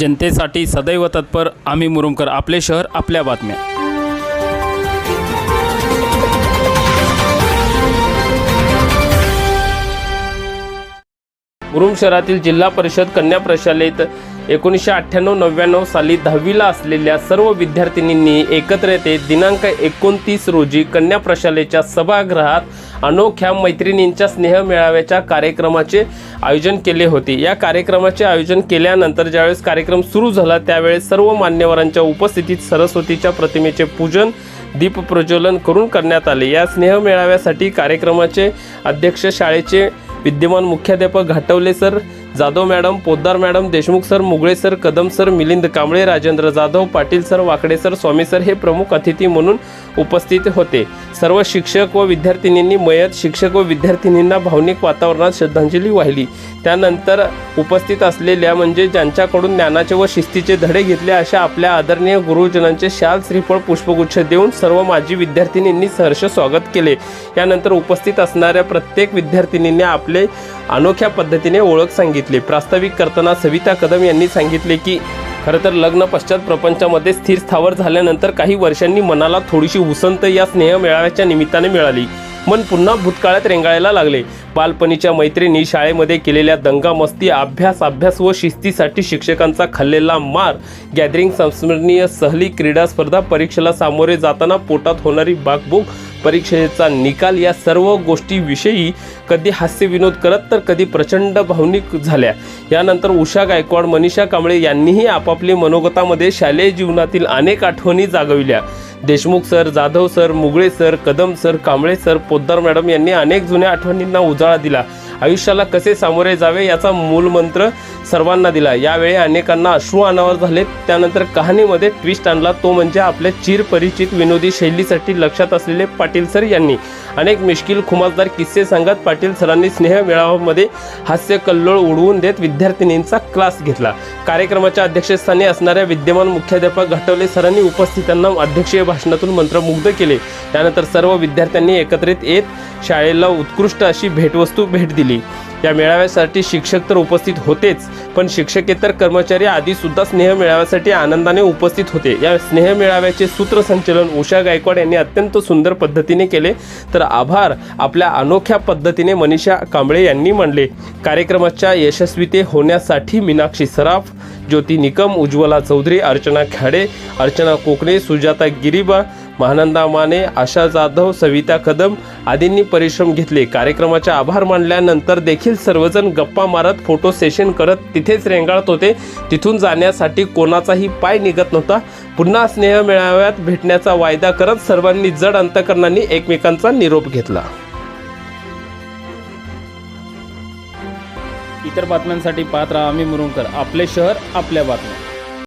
जनतेसाठी सदैव तत्पर आम्ही मुरुमकर आपले शहर आपल्या बातम्या. मुरुम शहरातील जिल्हा परिषद कन्या प्रशालेत एकोणीसशे अठ्ठ्याण्णव नव्याण्णव साली दहावीला असलेल्या सर्व विद्यार्थिनींनी एकत्र येते दिनांक एकोणतीस रोजी कन्या प्रशालेच्या सभागृहात अनोख्या मैत्रिणींच्या स्नेह मेळाव्याच्या कार्यक्रमाचे आयोजन केले होते. या कार्यक्रमाचे आयोजन केल्यानंतर ज्यावेळेस कार्यक्रम सुरू झाला त्यावेळेस सर्व मान्यवरांच्या उपस्थितीत सरस्वतीच्या प्रतिमेचे पूजन दीप प्रज्वलन करून करण्यात आले. या स्नेह मेळाव्यासाठी कार्यक्रमाचे अध्यक्ष शाळेचे विद्यमान मुख्याध्यापक Ghatwale sir Jadhav madam Poddar madam Deshmukh sir Mugale sir Kadam sir Milind Kamble Rajendra Jadhav Patil sir Wakade sir Swami sir हे प्रमुख अतिथी म्हणून उपस्थित होते. सर्व शिक्षक व विद्यार्थिनींनी मयत शिक्षक व विद्यार्थिनींना भावनिक वातावरणात श्रद्धांजली वाहिली. त्यानंतर उपस्थित असलेल्या म्हणजे ज्यांच्याकडून ज्ञानाचे व शिस्तीचे धडे घेतले अशा आपल्या आदरणीय गुरुजनांचे शाल श्रीफळ पुष्पगुच्छ देऊन सर्व माजी विद्यार्थिनींनी सहर्ष स्वागत केले. यानंतर उपस्थित असणाऱ्या प्रत्येक विद्यार्थिनींनी आपले अनोख्या पद्धतीने ओळख सांगितली. प्रास्ताविक करताना सविता कदम यांनी सांगितले की खरं तर लग्न पश्चात प्रपंचामध्ये स्थिर स्थावर झाल्यानंतर काही वर्षांनी मनाला थोडीशी उसंत या स्नेह मेळाव्याच्या निमित्ताने मिळाली. मन पुन्हा भूतकाळात रेंगाळायला लागले. बालपणीच्या मैत्रिणी शाळेमध्ये केलेल्या दंगामस्ती अभ्यास अभ्यास व शिस्तीसाठी शिक्षकांचा खाल्लेला मार गॅदरिंग संस्मरणीय सहली क्रीडा स्पर्धा परीक्षेला सामोरे जाताना पोटात होणारी बाकबूक परीक्षेचा निकाल या सर्व गोष्टीविषयी कधी हास्यविनोद करत तर कधी प्रचंड भावनिक झाल्या. यानंतर उषा गायकवाड मनीषा कांबळे यांनीही आपापली मनोगतामध्ये शालेय जीवनातील अनेक आठवणी जागविल्या. Deshmukh sir Jadhav sir Mugale sir Kadam sir Kamble sir Poddar madam यांनी अनेक जुन्या आठवणींना उजाळा दिला. आयुष्याला कसे सामोरे जावे याचा मूलमंत्र सर्वांना दिला. यावेळी अनेकांना अश्रू अनावर झाले त्यानंतर कहाणीमध्ये ट्विस्ट आणला. तो म्हणजे आपल्या चिरपरिचित विनोदी शैलीसाठी लक्षात असलेले पाटील सर यांनी. अनेक मिश्किल खुमासदार किस्से सांगत पाटील सरांनी स्नेह मेळाव्यामध्ये हास्य कल्लोळ उडवून देत विद्यार्थिनींचा क्लास घेतला. कार्यक्रमाच्या अध्यक्षस्थानी असणाऱ्या विद्यमान मुख्याध्यापक घाटवले सरांनी उपस्थितांना अध्यक्षीय भाषणातून मंत्रमुग्ध केले. त्यानंतर सर्व विद्यार्थ्यांनी एकत्रित येत शाळेला उत्कृष्ट अशी भेटवस्तू भेट दिली. या मेळाव्यासाठी शिक्षक तर उपस्थित होतेच पण शिक्षकेतर कर्मचारी आधी सुद्धा स्नेह मेळाव्यासाठी आनंदाने उपस्थित होते. या स्नेह मेळाव्याचे सूत्रसंचलन उषा गायकवाड यांनी अत्यंत सुंदर पद्धतीने केले. तर आभार आपल्या अनोख्या पद्धतीने मनीषा कांबळे यांनी मांडले. कार्यक्रमाच्या यशस्वीते होण्यासाठी मीनाक्षी सराफ ज्योती निकम उज्ज्वला चौधरी अर्चना खाडे अर्चना कोकणे सुजाता गिरीबा महानंदा माने आशा जाधव सविता कदम आदींनी परिश्रम घेतले. कार्यक्रमाचे आभार मानल्यानंतर देखील सर्वजण गप्पा मारत फोटो सेशन करत तिथेच रेंगाळत होते. तिथून जाण्यासाठी कोणाचाही पाय निघत नव्हता. पुन्हा स्नेह मेळाव्यात भेटण्याचा वायदा करत सर्वांनी जड अंतकरणांनी एकमेकांचा निरोप घेतला. इतर बातम्यांसाठी पाहत राहा आम्ही मुरुंकर आपले शहर आपल्या बातम्या.